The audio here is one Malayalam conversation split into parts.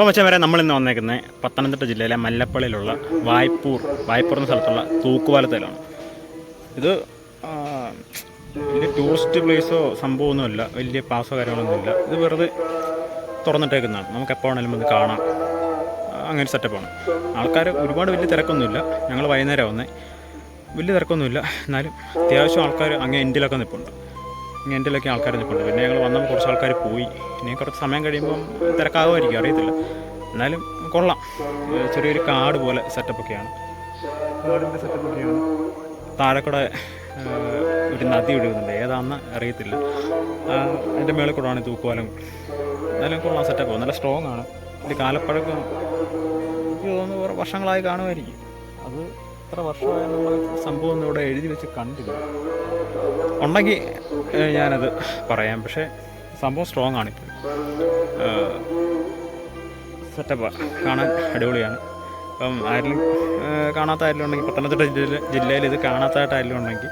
അപ്പോൾ വരെ നമ്മളിന്ന് വന്നേക്കുന്നത് പത്തനംതിട്ട ജില്ലയിലെ മല്ലപ്പള്ളിയിലുള്ള വായ്പൂർ വായ്പൂർ എന്ന സ്ഥലത്തുള്ള തൂക്കുപാലത്തിലാണ്. ഇത് വലിയ ടൂറിസ്റ്റ് പ്ലേസോ സംഭവമൊന്നുമില്ല. വലിയ പാസോ കാര്യങ്ങളൊന്നുമില്ല. ഇത് വെറുതെ തുറന്നിട്ടേക്കുന്നതാണ്. നമുക്ക് എപ്പോൾ വേണമെങ്കിലും ഒന്ന് കാണാം. അങ്ങനെ സെറ്റപ്പാണ് ആൾക്കാർ ഒരുപാട് വലിയ തിരക്കൊന്നുമില്ല. ഞങ്ങൾ വൈകുന്നേരം വന്നേ. വലിയ തിരക്കൊന്നുമില്ല. എന്നാലും അത്യാവശ്യം ആൾക്കാർ അങ്ങേ എൻഡിലൊക്കെ നിൽപ്പുണ്ട് ഇങ്ങനെ എൻഡിലൊക്കെ ആൾക്കാർ നിൽപ്പുണ്ട്. പിന്നെ ഞങ്ങൾ വന്നപ്പോൾ കുറച്ച് ആൾക്കാർ പോയി. ഇനി കുറച്ച് സമയം കഴിയുമ്പം തിരക്കാകുമായിരിക്കും അറിയത്തില്ല. എന്നാലും കൊള്ളാം. ചെറിയൊരു കാട് പോലെ സെറ്റപ്പൊക്കെയാണ്. കാടിന്റെ സെറ്റപ്പൊക്കെയാണ്. താഴെ കൂടെ ഏഹ് ഒരു നദി ഒഴുകുന്നുണ്ട്. ഏതാണെന്ന് അറിയത്തില്ല. അതിന്റെ മേളിൽ കൂടെ ഈ തൂക്കുവാലും എന്നാലും കൊള്ളാം സെറ്റപ്പ്. നല്ല സ്ട്രോങ് ആണ്. ഇത് കാലപ്പഴക്കം എനിക്ക് തോന്നുന്നു വർഷങ്ങളായി കാണുമായിരിക്കും. അത് എത്ര നമ്മൾ സംഭവം ഒന്നും ഇവിടെ എഴുതി വെച്ച് കണ്ടില്ല ഉണ്ടെങ്കിൽ ഞാനത് പറയാം. പക്ഷേ സംഭവം സ്ട്രോങ് ആണിപ്പോൾ സെറ്റപ്പാണ് കാണാൻ അടിപൊളിയാണ്. അപ്പം ആരിലും കാണാത്ത ആരിലും ഉണ്ടെങ്കിൽ പത്തനംതിട്ട ജില്ല ജില്ലയിൽ ഇത് കാണാത്തതായിട്ട് ആരിലും ഉണ്ടെങ്കിൽ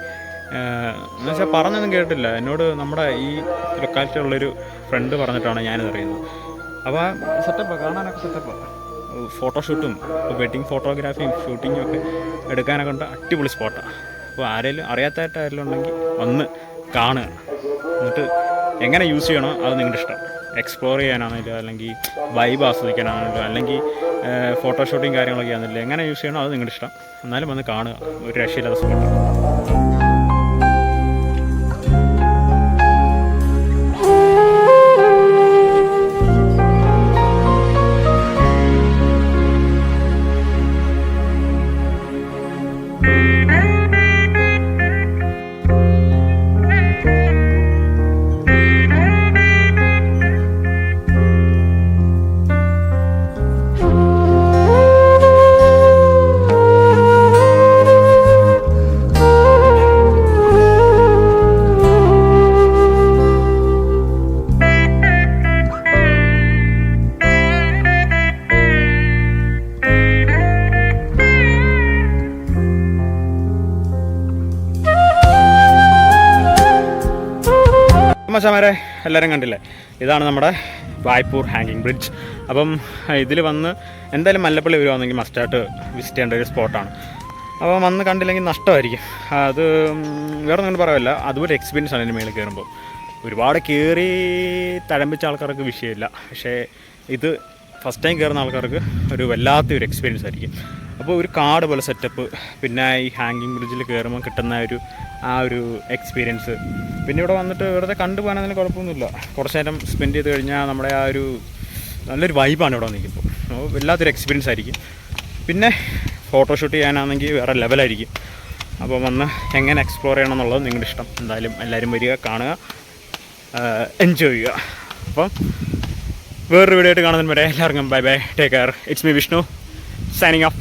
എന്ന് വെച്ചാൽ പറഞ്ഞൊന്നും കേട്ടില്ല എന്നോട് നമ്മുടെ ഈ ലൊക്കാലിറ്റി ഉള്ളൊരു ഫ്രണ്ട് പറഞ്ഞിട്ടാണ് ഞാനിത് അറിയുന്നത്. അപ്പോൾ സെറ്റപ്പാണ് കാണാനൊക്കെ സെറ്റപ്പാണ് ഫോട്ടോഷൂട്ടും വെഡിങ് ഫോട്ടോഗ്രാഫിയും ഷൂട്ടിങ്ങും ഒക്കെ എടുക്കാനൊക്കെ ഉണ്ട്. അടിപൊളി സ്പോട്ടാണ് അപ്പോൾ ആരെങ്കിലും അറിയാത്തതായിട്ട് ആരെങ്കിലും ഉണ്ടെങ്കിൽ വന്ന് കാണുക. എന്നിട്ട് എങ്ങനെ യൂസ് ചെയ്യണോ അത് നിങ്ങളുടെ ഇഷ്ടം. എക്സ്പ്ലോർ ചെയ്യാനാണെങ്കിലും അല്ലെങ്കിൽ വൈബ് ആസ്വദിക്കാനാണെങ്കിലും അല്ലെങ്കിൽ ഫോട്ടോഷൂട്ടിങ് കാര്യങ്ങളൊക്കെ ആണെങ്കിലും എങ്ങനെ യൂസ് ചെയ്യണോ അത് നിങ്ങളുടെ ഇഷ്ടം. എന്നാലും വന്ന് കാണുക. ഒരു രക്ഷയില്ലാത്ത സ്പോട്ടാണ് മച്ചാമാരെ എല്ലാവരും കണ്ടില്ലേ? ഇതാണ് നമ്മുടെ വായ്പൂർ ഹാങ്ങിങ് ബ്രിഡ്ജ്. അപ്പം ഇതിൽ വന്ന് എന്തായാലും മല്ലപ്പള്ളി വരുവാണെങ്കിൽ മസ്റ്റായിട്ട് വിസിറ്റ് ചെയ്യേണ്ട ഒരു സ്പോട്ടാണ്. അപ്പം വന്ന് കണ്ടില്ലെങ്കിൽ നഷ്ടമായിരിക്കും. അത് വേറെ ഒന്നും പറയല്ല അതുപോലെ എക്സ്പീരിയൻസ് ആണ് ഇതിന് മേളിൽ കയറുമ്പോൾ. ഒരുപാട് കയറി തഴമ്പിച്ച ആൾക്കാർക്ക് വിഷയമില്ല. പക്ഷേ ഇത് ഫസ്റ്റ് ടൈം കയറുന്ന ആൾക്കാർക്ക് ഒരു വല്ലാത്തൊരു എക്സ്പീരിയൻസ് ആയിരിക്കും. അപ്പോൾ ഒരു കാട് പോലെ സെറ്റപ്പ് പിന്നെ ഈ ഹാങ്ങിങ് ബ്രിഡ്ജിൽ കയറുമ്പോൾ കിട്ടുന്ന ഒരു ആ ഒരു എക്സ്പീരിയൻസ് പിന്നെ ഇവിടെ വന്നിട്ട് വെറുതെ കണ്ടുപോകാനതിന് കുഴപ്പമൊന്നുമില്ല. കുറച്ച് നേരം സ്പെൻഡ് ചെയ്ത് കഴിഞ്ഞാൽ നമ്മുടെ ആ ഒരു നല്ലൊരു വൈബാണ് ഇവിടെ വന്നിരിക്കുമ്പോൾ അപ്പോൾ വല്ലാത്തൊരു എക്സ്പീരിയൻസ് ആയിരിക്കും. പിന്നെ ഫോട്ടോഷൂട്ട് ചെയ്യാനാണെങ്കിൽ വേറെ ലെവലായിരിക്കും അപ്പോൾ വന്ന് എങ്ങനെ എക്സ്പ്ലോർ ചെയ്യണം എന്നുള്ളത് നിങ്ങളുടെ ഇഷ്ടം. എന്തായാലും എല്ലാവരും വരിക കാണുക എൻജോയ് ചെയ്യുക. അപ്പം വേറൊരു വീഡിയോ ആയിട്ട് കാണുന്നതിന് വരെ എല്ലാവർക്കും bye bye take care it's me Vishnu signing off